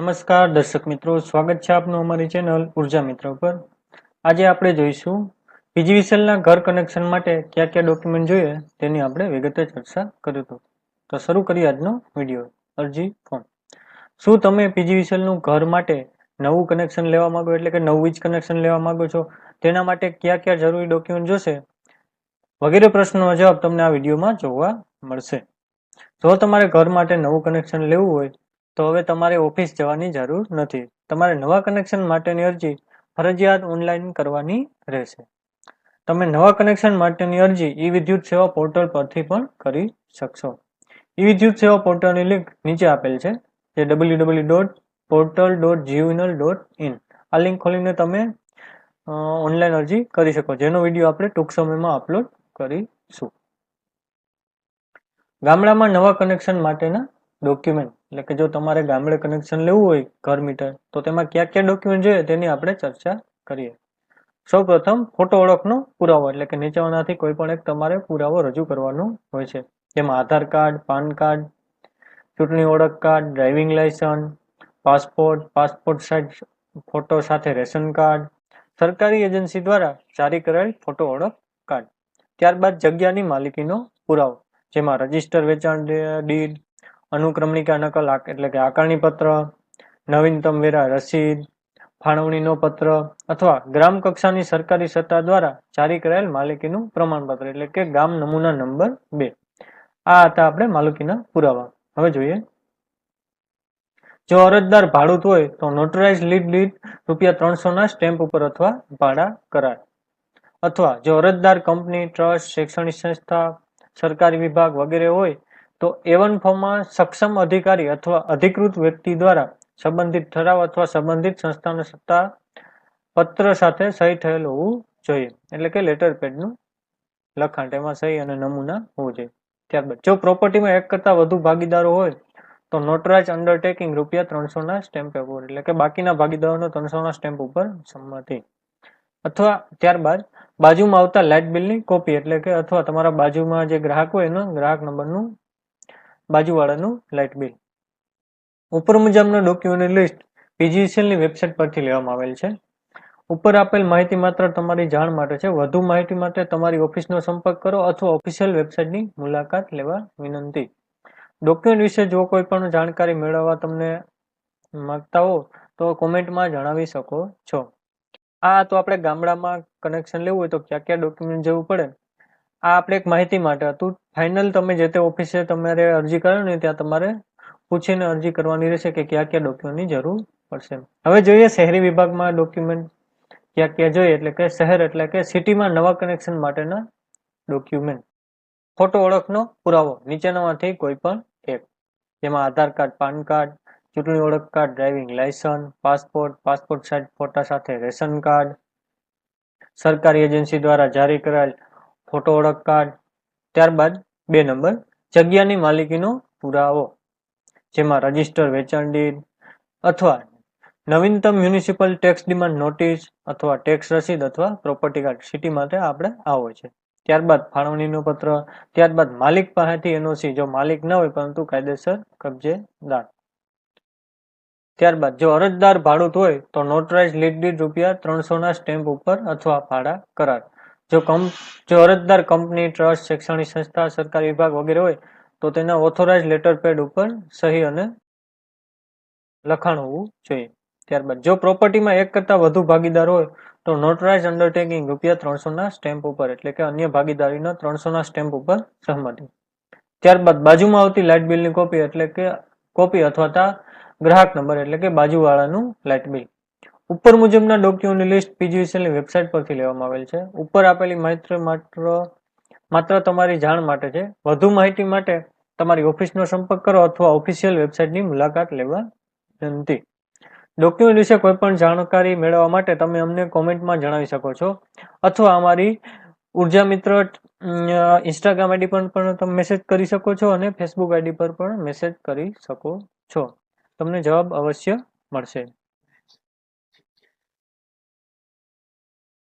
નમસ્કાર, દર્શક મિત્રો. સ્વાગત છે આપનું અમારી ચેનલ ઊર્જા મિત્ર પર આજે આપણે જોઈશું પીજીવીસીએલના ઘર કનેક્શન માટે કયા કયા ડોક્યુમેન્ટ જોઈએ તેની આપણે વિગતે ચર્ચા કરીશું તો. શરૂ કરીએ આજનો વીડિયો. અરજી ફોર્મ શું તમે પીજીવીસીએલનું ઘર માટે નવું કનેક્શન લેવા માંગો એટલે કે નવું વીજ કનેક્શન લેવા માંગો છો? તેના માટે કયા કયા જરૂરી ડોક્યુમેન્ટ જોશે? વગેરે પ્રશ્નોનો જવાબ તમને આ વિડીયોમાં જોવા મળશે. જો તમારે ઘર માટે નવું કનેક્શન લેવું હોય તો હવે તમારે ઓફિસ જવાની જરૂર નથી. તમારે નવા કનેક્શન માટેની અરજી ફરજિયાત ઓનલાઈન કરવાની રહેશે. તમે નવા કનેક્શન માટેની અરજી ઈ વિદ્યુત સેવા પોર્ટલ પરથી પણ કરી શકશો. ઈ વિદ્યુત સેવા પોર્ટલની લિંક નીચે આપેલ છે, જે W W dot portal dot જીયુનલ dot in આ લિંક ખોલીને તમે ઓનલાઈન અરજી કરી શકો, જેનો વીડિયો આપણે ટૂંક સમયમાં અપલોડ કરીશું. ગામડામાં નવા કનેક્શન માટેના ડોક્યુમેન્ટ એટલે કે જો તમારે ગામડે કનેક્શન લેવું હોય ઘર મીટર તો તેમાં કયા કયા ડોક્યુમેન્ટ જોઈએ તેની આપણે ચર્ચા કરીએ. સૌ પ્રથમ ફોટો ઓળખનો પુરાવો, એટલે કે નીચેનાથી કોઈ પણ એક તમારે પુરાવો રજૂ કરવાનો હોય છે. જેમાં આધાર કાર્ડ, પાન કાર્ડ, ચૂંટણી ઓળખ card driving licence passport passport size photo સાથે રેશન કાર્ડ, સરકારી એજન્સી દ્વારા જારી કરાયેલ ફોટો ઓળખ કાર્ડ. ત્યારબાદ જગ્યાની માલિકીનો પુરાવો, જેમાં રજિસ્ટર વેચાણ ડીડ અનુક્રમણિકા નકલ એટલે કે આકારણી પત્ર, નવીનતમ વેરા રસીદ, ફાળવણીનો પત્ર અથવા ગ્રામ કક્ષાની સરકારી સત્તા દ્વારા જારી કરાયેલ માલિકીનું પ્રમાણપત્ર, એટલે કે ગામ નમૂના નંબર બે. આ હતા આપણે માલિકીના પુરાવા. હવે જોઈએ. જો અરજદાર ભાડૂત હોય તો નોટરાઇઝ લીડ લીડ રૂપિયા ત્રણસોના સ્ટેમ્પ ઉપર અથવા ભાડા કરાર. અથવા જો અરજદાર કંપની ટ્રસ્ટ શૈક્ષણિક સંસ્થા, સરકારી વિભાગ વગેરે હોય તો એવન ફોર્મમાં સક્ષમ અધિકારી અથવા અધિકૃત વ્યક્તિ દ્વારા સંબંધિત ઠરાવ અથવા સંબંધિત સંસ્થાના સત્તા પત્ર સાથે સહી થયેલ હોવું જોઈએ. એટલે કે લેટર પેડનું લખાણ, તેમાં સહી અને નમૂના હોવું જોઈએ. ત્યારબાદ, જો પ્રોપર્ટીમાં એક કરતાં વધુ ભાગીદારો હોય, તો નોટરાઇઝ અંડરટેકિંગ રૂપિયા ત્રણસોના સ્ટેમ્પ ઉપર, એટલે કે બાકીના ભાગીદારોનો ત્રણસોના સ્ટેમ્પ ઉપર સંમતિ. અથવા ત્યારબાદ, બાજુમાં આવતા લાઇટ બિલની કોપી એટલે કે અથવા તમારા બાજુમાં જે ગ્રાહક હોય એનો ગ્રાહક નંબરનું બાજુવાળાનું લાઇટ બિલ. ઉપર મુજબના ડોક્યુમેન્ટની લિસ્ટ પીજીસીએલની વેબસાઇટ પરથી લેવામાં આવેલ છે. ઉપર આપેલ માહિતી માત્ર તમારી જાણ માટે છે. વધુ માહિતી માટે તમારી ઓફિસનો સંપર્ક કરો અથવા ઓફિશિયલ વેબસાઇટની મુલાકાત લેવા વિનંતી. ડોક્યુમેન્ટ વિશે જો કોઈ પણ જાણકારી મેળવવા તમને માગતા હો, તો કોમેન્ટમાં જણાવી શકો છો. આ તો આપણે ગામડામાં કનેક્શન લેવું હોય તો ક્યાં ક્યાં ડોક્યુમેન્ટ જવું પડે? આ આપણે એક માહિતી માટે હતું. ફાઇનલ તમે જે તે ઓફિસે તમારે અરજી કરો ને ત્યાં તમારે પૂછીને અરજી કરવાની રહેશે કે કયા કયા ડોક્યુમેન્ટની જરૂર પડશે. હવે જોઈએ શહેરી વિભાગમાં ડોક્યુમેન્ટ ક્યાં ક્યાં જોઈએ, એટલે કે શહેર એટલે કે સિટીમાં નવા કનેક્શન માટેના ડોક્યુમેન્ટ ફોટો ઓળખનો પુરાવો, નીચેનામાંથી કોઈ પણ એક. જેમાં આધાર કાર્ડ, પાન કાર્ડ, ચૂંટણી ઓળખ card driving licence passport passport size ફોટા સાથે રેશન કાર્ડ, સરકારી એજન્સી દ્વારા જારી કરાયેલ ફોટો ઓળખ કાર્ડ ત્યારબાદ બે નંબર, જગ્યાની માલિકીનો પુરાવો, જેમાં રજિસ્ટર વેચાણ ડીડ અથવા નવીનતમ મ્યુનિસિપલ ટેક્સ ડિમાન્ડ નોટિસ અથવા ટેક્સ રસીદ અથવા પ્રોપર્ટી કાર્ડ સિટી માટે આપણે આ હોય છે. ત્યારબાદ ફાળવણીનું પત્ર, ત્યારબાદ માલિક પાસેથી એનઓસી, જો માલિક ન હોય પરંતુ કાયદેસર કબજેદાર. ત્યારબાદ જો અરજદાર ભાડૂત હોય તો નોટરાઇઝ લીડ ડીડ રૂપિયા ત્રણસો ના સ્ટેમ્પ ઉપર અથવા ભાડા કરાર. જો કંપ જો અરજદાર કંપની, ટ્રસ્ટ, શૈક્ષણિક સંસ્થા, સરકારી વિભાગ વગેરે હોય, તો તેના ઓથોરાઇઝ લેટર પેડ ઉપર સહી અને લખાણ હોવું જોઈએ. ત્યારબાદ, જો પ્રોપર્ટીમાં એક કરતાં વધુ ભાગીદાર હોય, તો નોટરાઇઝ અંડરટેકિંગ રૂપિયા ત્રણસો ના સ્ટેમ્પ ઉપર, એટલે કે અન્ય ભાગીદારીના ત્રણસો ના સ્ટેમ્પ ઉપર સહમતિ. ત્યારબાદ, બાજુમાં આવતી લાઇટ બિલની કોપી એટલે કે કોપી અથવા તા ગ્રાહક નંબર એટલે કે બાજુવાળાનું લાઇટ બિલ ઉપર મુજબના ડોક્યુમેન્ટની લિસ્ટ પીજીવીસીએલની વેબસાઇટ પરથી લેવામાં આવેલ છે. ઉપર આપેલી માહિતી માત્ર માત્ર તમારી જાણ માટે છે. વધુ માહિતી માટે તમારી ઓફિસનો સંપર્ક કરો અથવા ઓફિશિયલ વેબસાઇટની મુલાકાત લેવા વિનંતી. ડોક્યુમેન્ટ વિશે કોઈપણ જાણકારી મેળવવા માટે તમે અમને કોમેન્ટમાં જણાવી શકો છો. અથવા અમારી ઊર્જા મિત્ર ઇન્સ્ટાગ્રામ આઈડી પર પણ તમે મેસેજ કરી શકો છો અને ફેસબુક આઈડી પર પણ મેસેજ કરી શકો છો. તમને જવાબ અવશ્ય મળશે.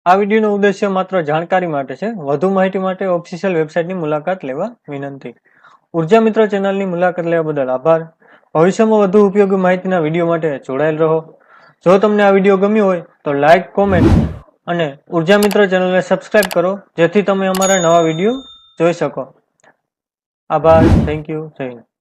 આ વિડીયોનો ઉદ્દેશ્ય માત્ર જાણકારી માટે છે. વધુ માહિતી માટે ઓફિશિયલ વેબસાઇટની મુલાકાત લેવા વિનંતી. ઊર્જા મિત્ર ચેનલની મુલાકાત લેવા બદલ આભાર. ભવિષ્યમાં વધુ ઉપયોગી માહિતીના વીડિયો માટે જોડાયેલ રહો. જો તમને આ વીડિયો ગમ્યો હોય, તો લાઇક કોમેન્ટ અને ઊર્જા મિત્ર ચેનલને સબસ્ક્રાઇબ કરો, જેથી તમે અમારા નવા વીડિયો જોઈ શકો. આભાર. Thank you. જય